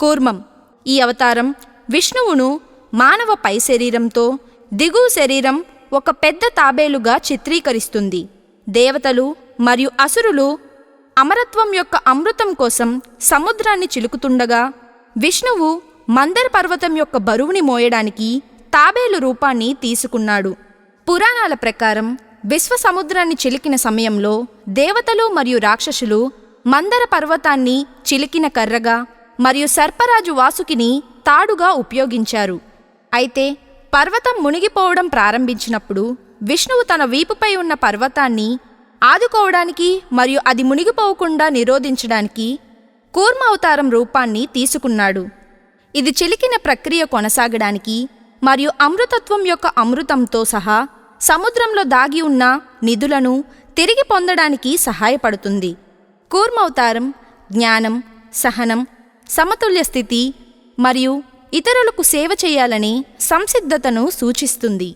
కూర్మం. ఈ అవతారం విష్ణువును మానవ పై శరీరంతో దిగువ శరీరం ఒక పెద్ద తాబేలుగా చిత్రీకరిస్తుంది. దేవతలు మరియు అసురులు అమరత్వం యొక్క అమృతం కోసం సముద్రాన్ని చిలుకుతుండగా విష్ణువు మందర పర్వతం యొక్క బరువుని మోయడానికి తాబేలు రూపాన్ని తీసుకున్నాడు. పురాణాల ప్రకారం విశ్వ సముద్రాన్ని చిలికిన సమయంలో దేవతలు మరియు రాక్షసులు మందర పర్వతాన్ని చిలికిన కర్రగా మరియు సర్పరాజు వాసుకిని తాడుగా ఉపయోగించారు. అయితే పర్వతం మునిగిపోవడం ప్రారంభించినప్పుడు విష్ణువు తన వీపుపై ఉన్న పర్వతాన్ని ఆదుకోవడానికి మరియు అది మునిగిపోకుండా నిరోధించడానికి కూర్మ అవతారం రూపాన్ని తీసుకున్నాడు. ఇది చిలికిన ప్రక్రియ కొనసాగడానికి మరియు అమృతత్వం యొక్క అమృతంతో సహా సముద్రంలో దాగి ఉన్న నిధులను తిరిగి పొందడానికి సహాయపడుతుంది. కూర్మవతారం జ్ఞానం సహనం సమతుల్య స్థితి మరియు ఇతరులకు సేవ చేయాలని సంసిద్ధతను సూచిస్తుంది.